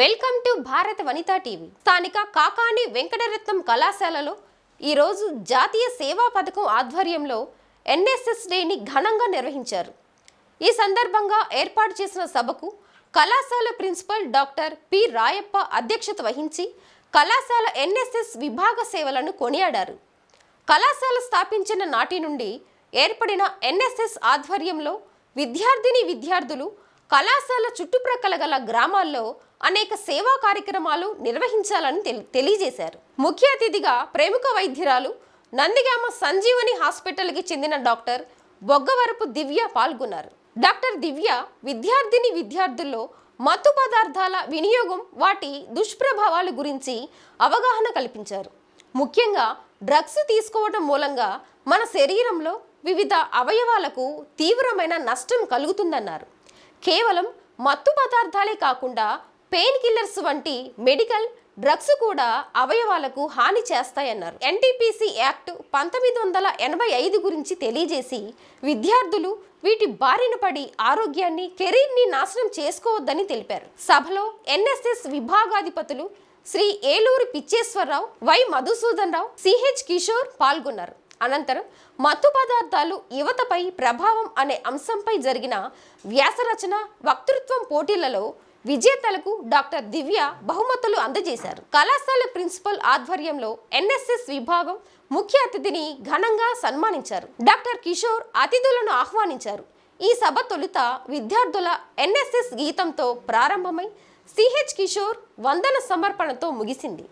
Welcome to భారత Vanitha TV. స్థానిక కాకాని వెంకటరత్నం కళాశాలలో ఈరోజు జాతీయ సేవా పథకం ఆధ్వర్యంలో ఎన్ఎస్ఎస్ డేని ఘనంగా నిర్వహించారు. ఈ సందర్భంగా ఏర్పాటు చేసిన సభకు కళాశాల ప్రిన్సిపల్ డాక్టర్ పి రాయప్ప అధ్యక్షత వహించి కళాశాల ఎన్ఎస్ఎస్ విభాగ సేవలను కొనియాడారు. కళాశాల స్థాపించిన నాటి నుండి ఏర్పడిన ఎన్ఎస్ఎస్ ఆధ్వర్యంలో విద్యార్థిని విద్యార్థులు కళాశాల చుట్టుప్రక్కల గల గ్రామాల్లో అనేక సేవా కార్యక్రమాలు నిర్వహించాలని తెలియజేశారు. ముఖ్య అతిథిగా ప్రముఖ వైద్యురాలు నందిగామ సంజీవని హాస్పిటల్కి చెందిన డాక్టర్ బొగ్గవరపు దివ్య పాల్గొన్నారు. డాక్టర్ దివ్య విద్యార్థిని విద్యార్థుల్లో మత్తు పదార్థాల వినియోగం వాటి దుష్ప్రభావాల గురించి అవగాహన కల్పించారు. ముఖ్యంగా డ్రగ్స్ తీసుకోవడం మూలంగా మన శరీరంలో వివిధ అవయవాలకు తీవ్రమైన నష్టం కలుగుతుందన్నారు. కేవలం మత్తు పదార్థాలే కాకుండా పెయిన్ కిల్లర్స్ వంటి మెడికల్ డ్రగ్స్ కూడా అవయవాలకు హాని చేస్తాయన్నారు. ఎన్టీపీసీ యాక్ట్ పంతొమ్మిది వందల ఎనభై ఐదు గురించి తెలియజేసి విద్యార్థులు వీటి బారిన పడి ఆరోగ్యాన్ని కెరీర్ని నాశనం చేసుకోవద్దని తెలిపారు. సభలో ఎన్ఎస్ఎస్ విభాగాధిపతులు శ్రీ ఏలూరు పిచ్చేశ్వరరావు వై మధుసూదన్ రావు సిహెచ్ కిషోర్ పాల్గొన్నారు. అనంతరం మత్తు పదార్థాలు యువతపై ప్రభావం అనే అంశంపై జరిగిన వ్యాసరచన వక్తృత్వం పోటీలలో విజేతలకు డాక్టర్ దివ్య బహుమతులు అందజేశారు. కళాశాల ప్రిన్సిపల్ ఆధ్వర్యంలో ఎన్ఎస్ఎస్ విభాగం ముఖ్య అతిథిని ఘనంగా సన్మానించారు. డాక్టర్ కిషోర్ అతిథులను ఆహ్వానించారు. ఈ సభ తొలుత విద్యార్థుల ఎన్ఎస్ఎస్ గీతంతో ప్రారంభమై సిహెచ్ కిషోర్ వందన సమర్పణతో ముగిసింది.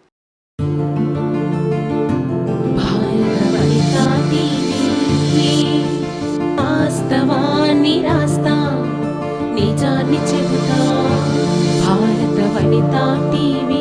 నిజాన్ని చెబుతా భారత వనితా టీవీ